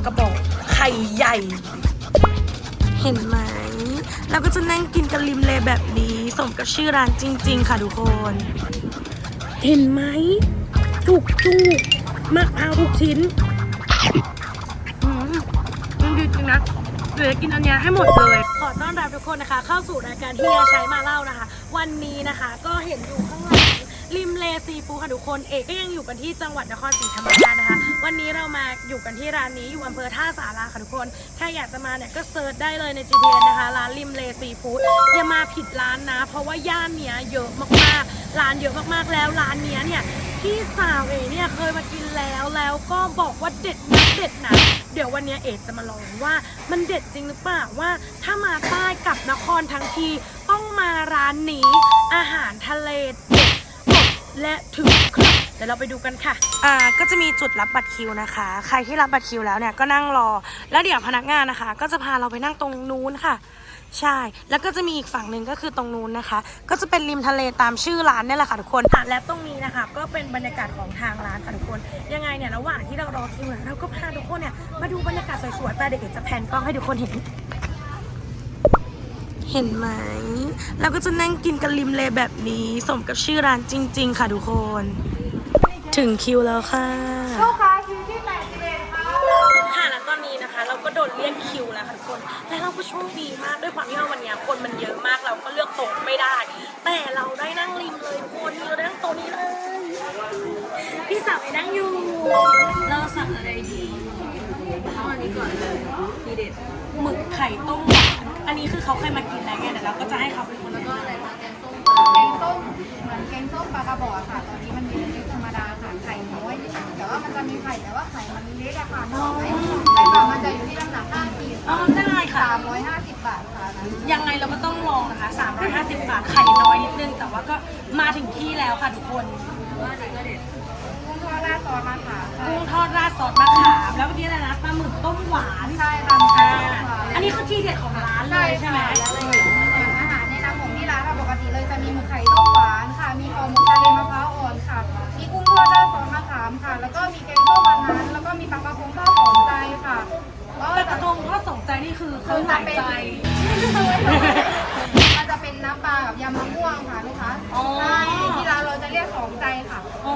ากระบอกไข่ใหญ่ เห็นไหมแล้วก็จะนั่งกินกันริมเลแบบนี้สมกับชื่อร้านจริง ๆ ค่ะทุกคน เห็นไหมจุกจุกมะพร้าวทุกชิ้นอืมมันดีจริงนะเดี๋ยวจะกินอันนี้ให้หมดเลย ขอต้อนรับทุกคนนะคะ เข้าสู่รายการที่เราใช้มาเล่านะคะ วันนี้นะคะก็เห็นอยู่ข้างหลัง ริมเลซีฟู้ดค่ะทุกคนเอกก็ยังอยู่กันที่จังหวัดนครศรีธรรมราชนะคะ วันนี้เรามาอยู่กันที่ร้านนี้อยู่อำเภอท่าสาราค่ะทุกคน ถ้าอยากจะมาเนี่ยก็เซิร์ชได้เลยใน GPS นะคะ ร้านริมเลซีฟู้ดอย่ามาผิดร้านนะ เพราะว่าย่านเนี้ยเยอะมากๆ ร้านเยอะมากๆแล้วร้านเนี้ยเนี่ยพี่สาวเอเนี่ยเคยมากินแล้วแล้วก็บอกว่าเด็ดนะเด็ดนะเดี๋ยววันนี้เอจะมาลองว่ามันเด็ดจริงหรือเปล่าว่าถ้ามาใต้กับนครทั้งทีต้องมาร้านนี้อาหารทะเลเด็ด และถึงเครื่องเดี๋ยวเราไปดูกันค่ะ อ่าก็จะมีจุดรับบัตรคิวนะคะ ใครที่รับบัตรคิวแล้วเนี่ยก็นั่งรอ แล้วเดี๋ยวพนักงานนะคะ ก็จะพาเราไปนั่งตรงนู้นค่ะ ใช่ แล้วก็จะมีอีกฝั่งหนึ่งก็คือตรงนู้นนะคะ ก็จะเป็นริมทะเลตามชื่อร้านเนี่ยแหละค่ะทุกคนค่ะและตรงนี้นะคะ ก็เป็นบรรยากาศของทางร้านค่ะทุกคน ยังไงเนี่ยระหว่างที่เรารอคิวเนี่ยเราก็พาทุกคนเนี่ยมาดูบรรยากาศสวยๆไปเดี๋ยวเอกจะแพนกล้องให้ทุกคนเห็น เห็นไหมแล้วก็จะนั่งกินกันริมเลแบบนี้ สมกับชื่อร้านจริง ๆ ค่ะทุกคน ถึงคิวแล้วค่ะลูกค้าคิวที่81ค่ะค่ะแล้วตอนนี้นะคะ เราก็โดนเรียกคิวแล้วค่ะทุกคน และเราก็โชคดีมากด้วยความที่ว่าวันเนี้ยคนมันเยอะมากเราก็เลือกโต๊ะไม่ได้ แต่เราได้นั่งริมเลยทุกคนเราได้นั่งโต๊ะนี้เลย พี่สาวไปนั่งอยู่ เราสั่งอะไรดี เอาอันนี้ก่อนเลยทีเด็ดหมึกไข่ต้มหวานอันนี้คือเขาเคยมากินแล้วไงแต่เราก็จะให้เขาเป็นคนละก็อะไรคะแกงส้มเหมือนแกงส้มปลากระบอกค่ะ ตอนนี้มันมีเล็กธรรมดาค่ะไข่น้อยแต่ว่ามันจะมีไข่แต่ว่าไข่มันเล็กอะค่ะน้อยไข่ค่ะมันจะอยู่ที่น้ำหนัก5ขีดอ๋อได้ค่ะ350 บาทค่ะนะยังไงเราก็ต้องลองนะคะ 350 บาทไข่น้อยนิดนึง แต่ว่าก็มาถึงที่แล้วค่ะทุกคนกุ้งทอดราดซอสมะขามค่ะกุ้งทอดราดซอสมะขาม แล้วเมื่อกี้อะไรนะปลาหมึกต้มหวานใช่ค่ะอ่าอันนี้คือที่เด็ดของร้านเลยใช่ไหมแล้วเลยอย่างอาหารในน้ำของที่ร้านค่ะปกติเลยจะมีหมึกไข่ต้มหวานค่ะ มีห่อหมกทะเลมะพร้าวอ่อนค่ะ มีกุ้งทอดราดซอสมะขามค่ะ แล้วก็มีแกงส้มวันนั้น แล้วก็มีปลากระพงทอดหอมใจค่ะก็กระจะทงทอดสองใจนี่คือเครื่องหมายใจ มันจะเป็นน้ำปลากับยำมะม่วงค่ะลูกค้าอ๋อ ใช่ที่ร้านเราจะเรียกสองใจค่ะ อ๋อ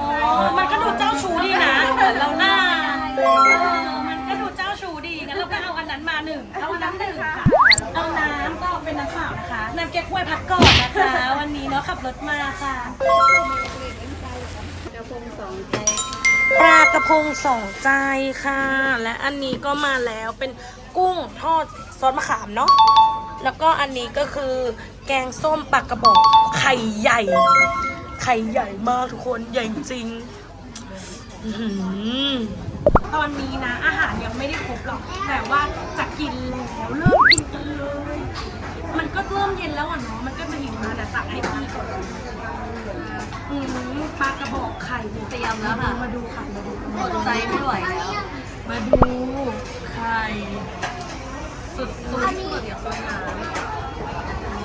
มันก็ดูเจ้าชูดีนะ เหมือนเราหน้า นะคะน้ำแก้ควยพักก่อนนะคะ วันนี้เนาะขับรถมาค่ะกระพงสองใจปลากระพงสองใจค่ะ และอันนี้ก็มาแล้วเป็นกุ้งทอดซอสมะขามเนาะแล้วก็อันนี้ก็คือแกงส้มปลากระบอกไข่ใหญ่ ไข่ใหญ่มากทุกคนใหญ่จริงอื้อหือตอนนี้นะอาหาร ยังไม่ได้ครบหรอก แต่ว่าจะกินแล้วเริ่มกินกันเลย มันก็เริ่มเย็นแล้วอะเนาะ มันก็จะหิวมาแต่ตักให้พี่ก่อนอืมปลากระบอกไข่เตรียมแล้วค่ะ มาดูไข่มาดูอดใจไม่ไหวแล้ว มาดูไข่สุดๆอันนี้เดี๋ยวสวยงาม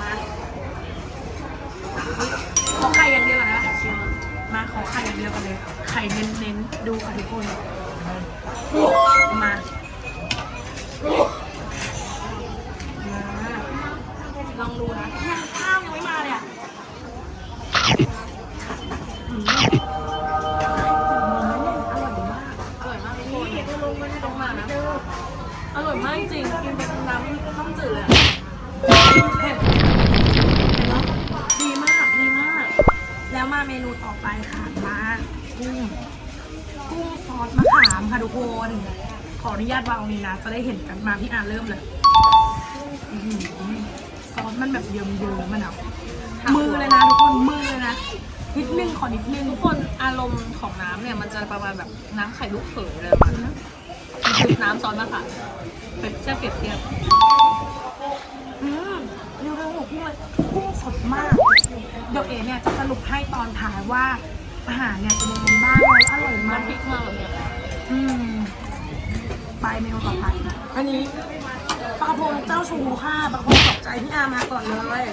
มาขอไข่อย่างเดียวก่อนนะมาขอไข่อย่างเดียวกันเลย ไข่เน้นๆ ดูค่ะทุกคน ม จะได้เห็นกันมาพี่อาเริ่มเลยอื้อหือซอสมันแบบเยิ้มๆมันอะมือเลยนะทุกคนมือเลยนะนิดนึงขอนิดนึงทุกคนอารมณ์ของน้ำเนี่ยมันจะประมาณแบบน้ำไข่ลูกเขยเลยมันนะมันคือน้ำซอสมะขามเป็นแค่เปรียบเทียบอืมเร็วๆกุ้งเลยกุ้งสดมาก เดี๋ยวเอเนี่ยจะสรุปให้ตอนท้ายว่าอาหารเนี่ยเป็นยังไงบ้างแล้วอร่อยมาก น้ำพริกมาแบบเนี้ย อืม ไปเมนูต่อไปอันนี้ปลากระพงเจ้าชูค่ะปลากระพงตกใจพี่อามาก่อนเลย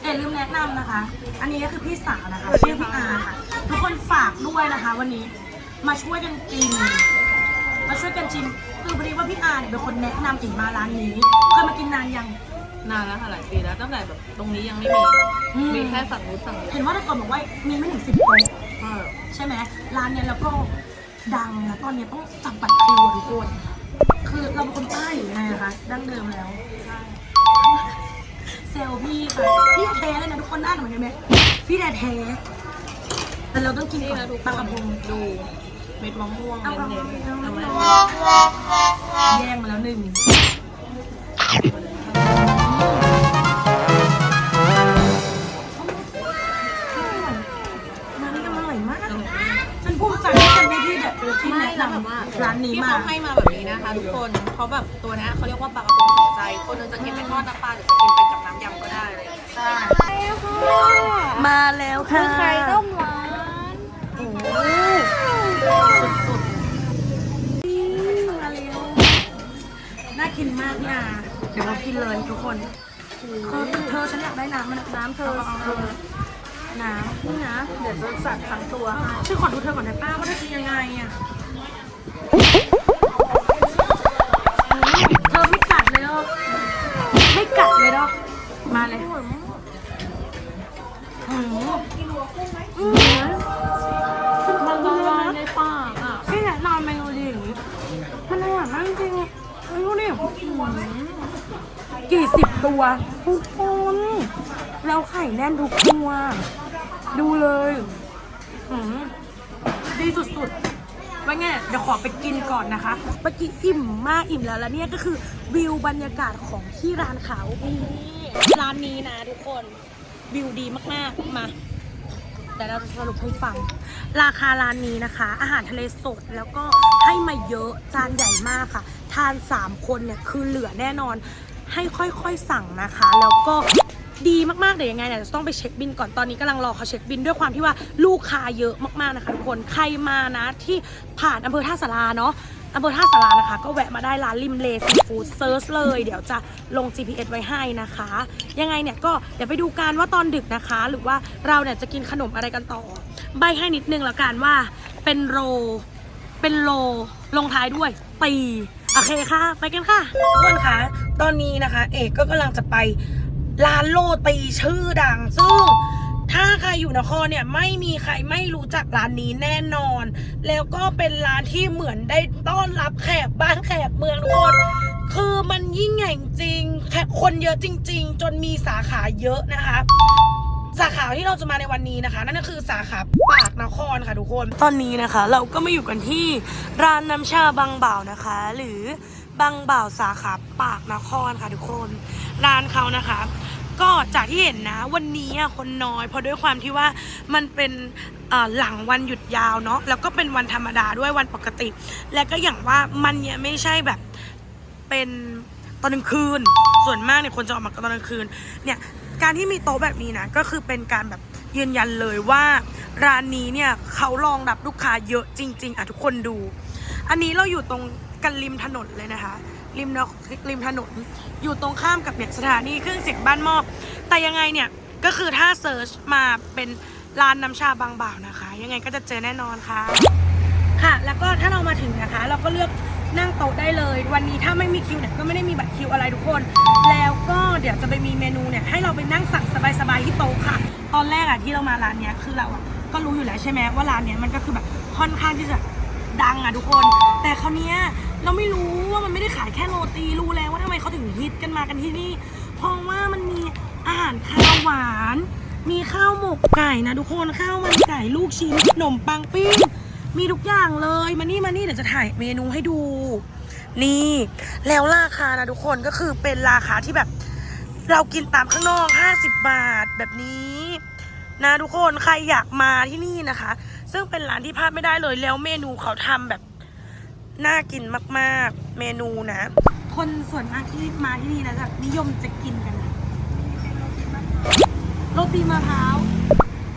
เอ๋ลืมแนะนำนะคะ อันนี้ก็คือพี่สาวนะคะชื่อพี่อาค่ะทุกคนฝากด้วยนะคะ วันนี้มาช่วยกันกิน มาช่วยกันชิมคือพอดีว่าพี่อาเนี่ยเป็นคนแนะนำอิงมาร้านนี้เคยมากินนานยังนานแล้วค่ะหลายปีแล้วตั้งแต่แบบตรงนี้ยังไม่มีอืมมีแค่ฝั่งนู้นฝั่งนี้เห็นว่าแต่ก่อนบอกว่ามีไม่ถึงสิบโต๊ะเออใช่ไหมร้านเนี้ยแล้วก็ ดังนะตอนเนี้ยต้องจับบัตรคิวอะทุกคน คือเราเป็นคนใต้อยู่ไงนะคะดั้งเดิมแล้วเซลล์พี่ค่ะพี่แท้เลยนะทุกคนหน้าเหมือนกันไหมพี่แท้แท้ๆแต่เราต้องกินนี่ก่อนนะทุกปลาคกระนพงดูเม็ดมะม่วงเอาเอาเน้นๆเอาเอาไหมแย่งมาแล้วหนึ่ง ที่แบบที่ไม่แนะแล้วนแบบว่าำร้านนี้ที่มาเขาให้มาแบบนี้นะคะทุกคนเพราะแบบตัวเนี้ยเขาเรียกว่าปลากระพงของใจ คนหนึงจะกินเป็นทอดน้ำปลาหรือจะกินเป็นกับน้ำยำก็ได้อะไรอย่างเลยใช่มาแล้วค่ะไข่ต้มหวานโอ้โหสุดๆนี่มาแล้วน่ากินมากพี่อาเดี๋ยวเรากินเลยทุกคนเธอเธอฉันอยากได้น้ำมันน้ำเธอเออ น้ำนี่นะ เดี๋ยวจะสั่งทั้งตัวช่วยขอดูเธอก่อนนะป้าว่าเธอจะยังไงอะเธอไม่กัดเลยหรอกไม่กัดเลยหรอกมาเลยอืมอืมมันละลายในปากอะพี่แนะนำเมนูดีอย่างนี้มันอร่อยมากจริงๆดูดิกี่สิบตัวทุกคนเราไข่แน่นทุกตัว ดูเลยอืมดีสุดๆว่าไงเดี๋ยวขอไปกินก่อนนะคะเมื่อกี้อิ่มมากอิ่มแล้วแล้วเนี่ยก็คือวิวบรรยากาศของที่ร้านเขานี่ร้านนี้นะทุกคนวิวดีมากๆมาแต่เราจะสรุปให้ฟัง ราคาร้านนี้นะคะ อาหารทะเลสดแล้วก็ให้มาเยอะจานใหญ่มากค่ะ ทาน 3 คนเนี่ยคือเหลือแน่นอนให้ค่อยๆสั่งนะคะ แล้วก็ ดีมากๆเดี๋ยวยังไงเนี่ยจะต้องไปเช็คบินก่อนตอนนี้กำลังรอเขาเช็คบินด้วยความที่ว่าลูกค้าเยอะมากๆนะคะทุกคนใครมานะที่ผ่านอำเภอท่าสาราเนาะอำเภอท่าสารานะคะ ก็แวะมาได้ร้านริมเลซีฟู้ดเซิร์ชเลย เดี๋ยวจะลง GPS ไว้ให้นะคะ ยังไงเนี่ยก็เดี๋ยวไปดูกันว่าตอนดึกนะคะ หรือว่าเราเนี่ยจะกินขนมอะไรกันต่อ ใบให้นิดนึงและกันว่าเป็นโร เป็นโลลงท้ายด้วยตีโอเคค่ะ ไปกันค่ะทุกคนคะตอนนี้นะคะ เอกก็กำลังจะไป ร้านโลตีชื่อดัง ซึ่งถ้าใครอยู่นครเนี่ยไม่มีใครไม่รู้จักร้านนี้แน่นอน แล้วก็เป็นร้านที่เหมือนได้ต้อนรับแขกบ้านแขกเมืองทุกคนคือมันยิ่งใหญ่จริงแขกคนเยอะจริง ๆ จนมีสาขาเยอะนะคะสาขาที่เราจะมาในวันนี้นะคะ นั่นก็คือสาขาปากนครค่ะทุกคน ตอนนี้นะคะ เราก็มาอยู่กันที่ร้านน้ำชาบางบ่าวนะคะ หรือ บางบ่าวสาขาปากนครค่ะทุกคนร้านเขานะคะ ก็จากที่เห็นนะ วันนี้คนน้อยเพราะด้วยความที่ว่ามันเป็นหลังวันหยุดยาวเนาะแล้วก็เป็นวันธรรมดาด้วยวันปกติ และก็อย่างว่ามันเนี่ยไม่ใช่แบบเป็นตอนกลางคืน ส่วนมากเนี่ยคนจะออกมาตอนกลางคืนเนี่ยการที่มีโต๊ะแบบนี้นะก็คือเป็นการแบบยืนยันเลยว่า ร้านนี้เนี่ยเขารองรับลูกค้าเยอะจริง ๆอะทุกคนดู อันนี้เราอยู่ตรง กันริมถนนเลยนะคะ ริมนริมถนน อยู่ตรงข้ามกับเนี่ยสถานีเครื่องเสียงบ้านหม้อแต่ยังไงเนี่ยก็คือถ้าเซิร์ชมาเป็นร้านน้ำชาบางบ่าวนะคะ ยังไงก็จะเจอแน่นอนค่ะ ค่ะ แล้วก็ถ้าเรามาถึงนะคะ เราก็เลือกนั่งโต๊ะได้เลย วันนี้ถ้าไม่มีคิวเนี่ยก็ไม่ได้มีบัตรคิวอะไรทุกคน แล้วก็เดี๋ยวจะไปมีเมนูเนี่ยให้เราไปนั่งสั่งสบายๆที่โต๊ะค่ะ ตอนแรกอะที่เรามาร้านเนี้ยคือเราอะก็รู้อยู่แล้วใช่ไหมว่าร้านเนี้ยมันก็คือแบบค่อนข้างที่จะดังอะทุกคน แต่คราวเนี้ย เราไม่รู้ว่ามันไม่ได้ขายแค่โรตีรู้แล้วว่าทำไมเขาถึงฮิตกันมากันที่นี่ เพราะว่ามันมีอาหารข้าวหวาน มีข้าวหมกไก่นะทุกคนข้าวมันไก่ลูกชิ้นขนมปังปิ้งมีทุกอย่างเลยมานี่มานี่เดี๋ยวจะถ่ายเมนูให้ดู นี่ แล้วราคานะทุกคนก็คือเป็นราคาที่แบบ เรากินตามข้างนอก 50 บาทแบบนี้นะทุกคนใครอยากมาที่นี่นะคะ ซึ่งเป็นร้านที่พลาดไม่ได้เลยแล้วเมนูเขาทำแบบ น่ากินมากๆ เมนูนะ คนส่วนมากที่มาที่นี่นะจะนิยมจะกินกันนะโรตีมะพร้าว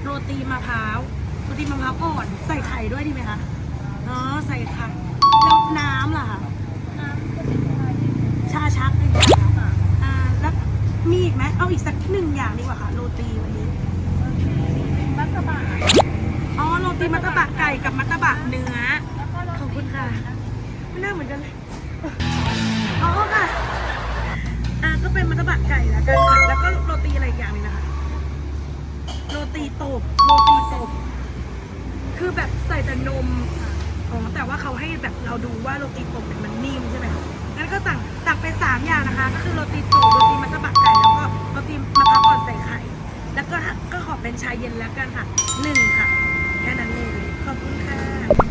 โรตีมะพร้าวโรตีมะพร้าวอ่อนใส่ไข่ด้วยดีไหมคะอ๋อใส่ไข่แล้วน้ำล่ะคะชาชักหนึ่งอย่างค่ะอ่าแล้วมีอีกไหมเอาอีกสักหนึ่งอย่างดีกว่าค่ะ โรตีวันนี้มัสบะอ๋อโรตีมัตตบะไก่กับมัตตบะเนื้อขอบคุณค่ะ ไม่น่าเหมือนกันเลยอ๋อค่ะ อ่าก็เป็นมัตตบะไก่ละกันค่ะ แล้วก็โรตีอะไรอีกอย่างหนึงนะคะ โรตีตบโรตีตบ คือแบบใส่แต่นมอ๋อแต่ว่าเขาให้แบบเราดูว่าโรตีตบเนี่ยมันนิ่มใช่ไหมคะงั้นก็สั่งสั่งเป็นสามอย่างนะคะ ก็คือโรตีตบโรตีมัตตบะไก่ แล้วก็โรตีมะพร้าวอ่อนใส่ไข่ แล้วก็ก็ขอเป็นชาเย็นแล้วกันค่ะหนึ่งค่ะ ค่นั้นเลยขอบคุณค่ะ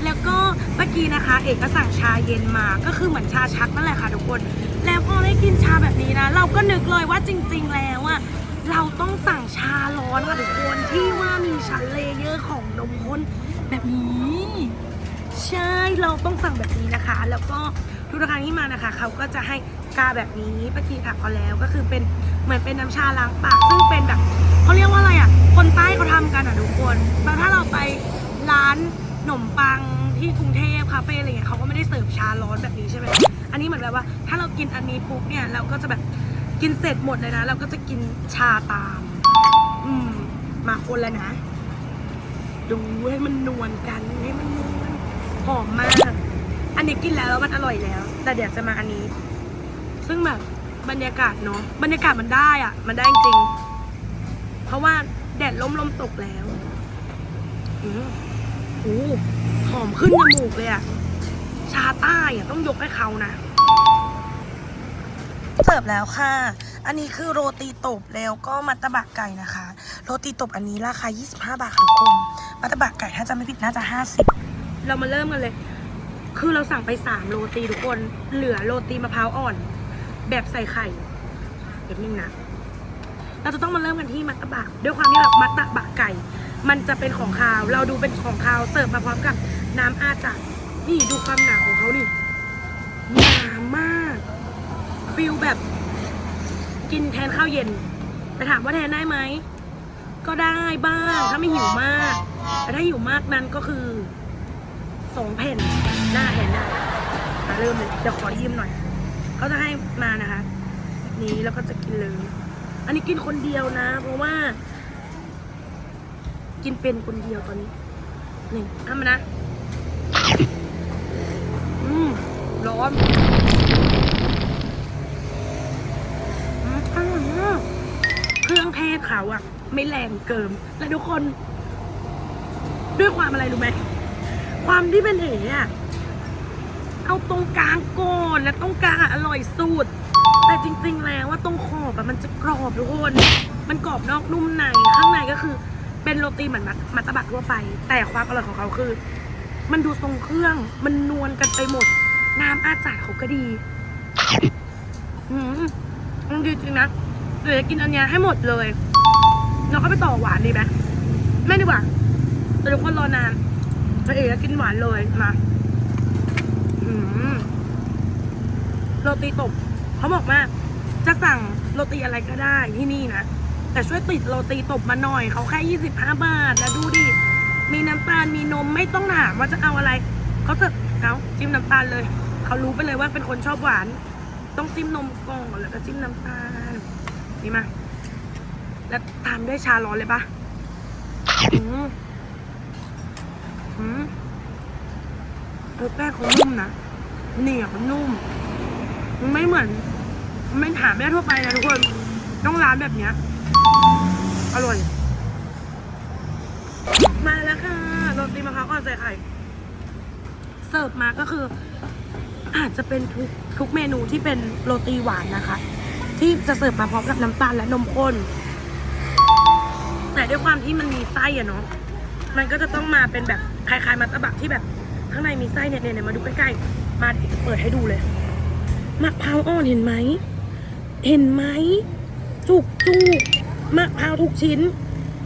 แล้วก็เมื่อกี้นะคะ เอกก็สั่งชาเย็นมาก็คือเหมือนชาชักนั่นแหละค่ะทุกคน แล้วพอได้กินชาแบบนี้นะ เราก็นึกเลยว่าจริง ๆ แล้วอะเราต้องสั่งชาร้อนค่ะทุกคนที่ว่ามีชั้นเลเยอร์ของนมข้นแบบนี้ใช่เราต้องสั่งแบบนี้นะคะ แล้วก็ทุกครั้งที่มานะคะ เขาก็จะให้าแบบนี้ปกีถักเขาแล้วก็คือเป็นเหมือนเป็นน้ำชาล้างปากซึ่งเป็นแบบเขาเรียกว่าอะไรอะ คนใต้เขาทำกันอะทุกคนแล้วถ้าเราไปร้านขนมปังที่กรุงเทพคาเฟ่อะไรเงี้ยเขาก็ไม่ได้เสิร์ฟชาร้อนแบบนี้ใช่ไหมอันนี้เหมือนแบบว่า ถ้าเรากินอันนี้ปุ๊บเนี่ยเราก็จะแบบกินเสร็จหมดเลยนะ เราก็จะกินชาตาม อืม มาคนแล้วนะ ดูให้มันนวลกันให้มันนวลหอมมาก อันนี้กินแล้วแล้วมันอร่อยแล้ว แต่เดี๋ยวจะมาอันนี้ ซึ่งแบบบรรยากาศเนาะบรรยากาศมันได้อะมันได้จริงๆเพราะว่าแดดล้มลมตกแล้วอืมโอ้หอมขึ้นจมูกเลยอะชาใต้อะต้องยกให้เขานะเสิร์ฟแล้วค่ะ อันนี้คือโรตีตบแล้วก็มัตตบะไก่นะคะ โรตีตบอันนี้ราคา 25 บาทค่ะทุกคน มัตตบะไก่ถ้าจำไม่ผิดน่าจะ 50 เรามาเริ่มกันเลย คือเราสั่งไป 3 โรตีทุกคน เหลือโรตีมะพร้าวอ่อน แบบใส่ไข่เดี๋ยวนึงนะเราจะต้องมาเริ่มกันที่มัตตบะด้วยความที่แบบมัตตบะไก่ มันจะเป็นของคาว เราดูเป็นของคาวเสิร์ฟมาพร้อมกับน้ำอาจัดนี่ดูความหนาของเขาดิหนามากฟิลแบบ กินแทนข้าวเย็นแต่ถามว่าแทนได้ไหมก็ได้บ้างถ้าไม่หิวมากแต่ถ้าหิวมากนั้นก็คือสองแผ่นหน้าแทนได้าเริ่มเลยเดี๋ยวขอยืมหน่อย เขาจะให้มานะคะนี้แล้วก็จะกินเลย อันนี้กินคนเดียวนะ เพราะว่า กินเป็นคนเดียวตอนนี้นี่ทำมานะอืมร้อนอร่อยมากเครื่องเทศเขาอะไม่แรงเกินและทุกคน ด้วยความอะไรรู้ไหมความที่เป็นเอ๋อะเอาตรงกลางโก นและตรงกางอะอร่อยสุดแต่จริง ๆ แล้วว่าตรงขอบอะมันจะกรอบทุกคนมันกรอบนอกนุ่มในข้างในก็คือเป็นโรตีเหมือนมัตมัตตบะทั่วไป แต่ความอร่อยของเขาคือ มันดูทรงเครื่องมันนวลกันไปหมด น้ำอาจาดเขาก็ดีอืมมันดีจริงนะเดี๋ยวจะกินอันเนี้ยให้หมดเลยเราก็ไปต่อหวานดีไหมไม่ดีกว่าแต่ทุกคนรอนานเราเอ๋จะกินหวานเลยมาอืม โรตีตบเขาบอกว่าจะสั่งโรตีอะไรก็ได้ที่นี่นะ แต่ช่วยติดโรตีตบมาหน่อยเขาแค่ยี่สิบห้าบาทแล้วดูดิ มีน้ำตาลมีนมไม่ต้องถามว่าจะเอาอะไร เขาจะเอาจิ้มน้ำตาลเลย เขารู้ไปเลยว่าเป็นคนชอบหวาน ต้องจิ้มนมก่อนแล้วก็จิ้มน้ำตาลนี่มาแล้วตามด้วยชาร้อนเลยปะอืมอืมเออแป้งเขานุ่มนะเหนียวนุ่ม ไม่เหมือนไม่ถามไม่ได้ทั่วไปนะทุกคน ต้องร้านแบบเนี้ย อร่อย มาแล้วค่ะโรตีมะพร้าวอ่อนใส่ไข่ เสิร์ฟมาก็คือ อาจจะเป็นทุกทุกเมนูที่เป็นโรตีหวานนะคะ ที่จะเสิร์ฟมาพร้อมกับน้ำตาลและนมข้น แต่ด้วยความที่มันมีไส้อะเนาะ มันก็จะต้องมาเป็นแบบคล้ายๆมัตตบะที่แบบ ข้างในมีไส้เนี่ยเนี่ยมาดูใกล้ๆ มาเดี๋ยวจะเปิดให้ดูเลย มะพร้าวอ่อนเห็นไหม เห็นไหม จุกจุกมะพร้าวทุกชิ้น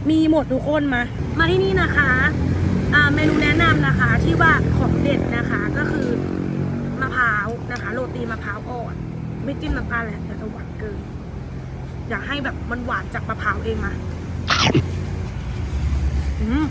มีหมดทุกคนมา มาที่นี่นะคะอาเมนูแนะนำนะคะที่ว่าของเด็ดนะคะก็คือมะพร้าวนะคะ โรตีมะพร้าวอ่อนไม่จิ้มน้ำตาลแหละแต่จะหวานเกิน อยากให้แบบมันหวานจากมะพร้าวเองมาอืม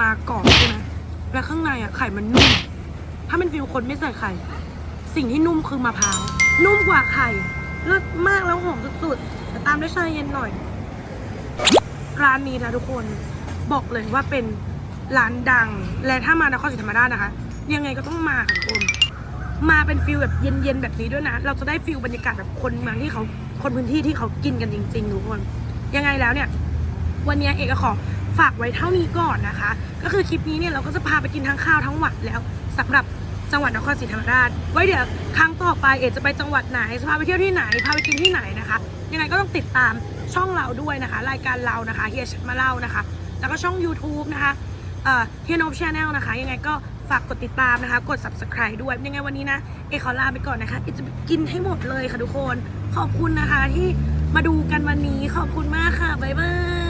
มากรอบใช่ไหมแล้วข้างในอะไข่มันนุ่ม ถ้าเป็นฟิวคนไม่ใส่ไข่ สิ่งที่นุ่มคือมะพร้าว นุ่มกว่าไข่เลิศมากแล้วหอมสุดๆแต่ตามด้วยชาเย็นหน่อย ร้านนี้นะทุกคน บอกเลยว่าเป็นร้านดัง และถ้ามานครศรีธรรมราชนะคะ ยังไงก็ต้องมาค่ะทุกคน มาเป็นฟิลแบบเย็นๆแบบนี้ด้วยนะ เราจะได้ฟิลบรรยากาศแบบคนเมืองที่เขาคนพื้นที่ที่เขากินกันจริงๆทุกคน ยังไงแล้วเนี่ย วันนี้เอกก็ขอ ฝากไว้เท่านี้ก่อนนะคะ ก็คือคลิปนี้เนี่ยเราก็จะพาไปกินทั้งข้าวทั้งหวัดแล้วสำหรับจังหวัดนครศรีธรรมราช ไว้เดี๋ยวครั้งต่อไปเอกจะไปจังหวัดไหนจะพาไปเที่ยวที่ไหนพาไปกินที่ไหนนะคะ ยังไงก็ต้องติดตามช่องเราด้วยนะคะ รายการเรานะคะเฮียชัดมาเล่านะคะ แล้วก็ช่อง YouTube นะคะเฮียโนบชาแนลนะคะ ยังไงก็ฝากกดติดตามนะคะ กด subscribe ด้วย ยังไงวันนี้นะ เอขอลาไปก่อนนะคะเอจะไปกินให้หมดเลยค่ะทุกคน ขอบคุณนะคะที่มาดูกันวันนี้ขอบคุณมากค่ะ บ๊ายบาย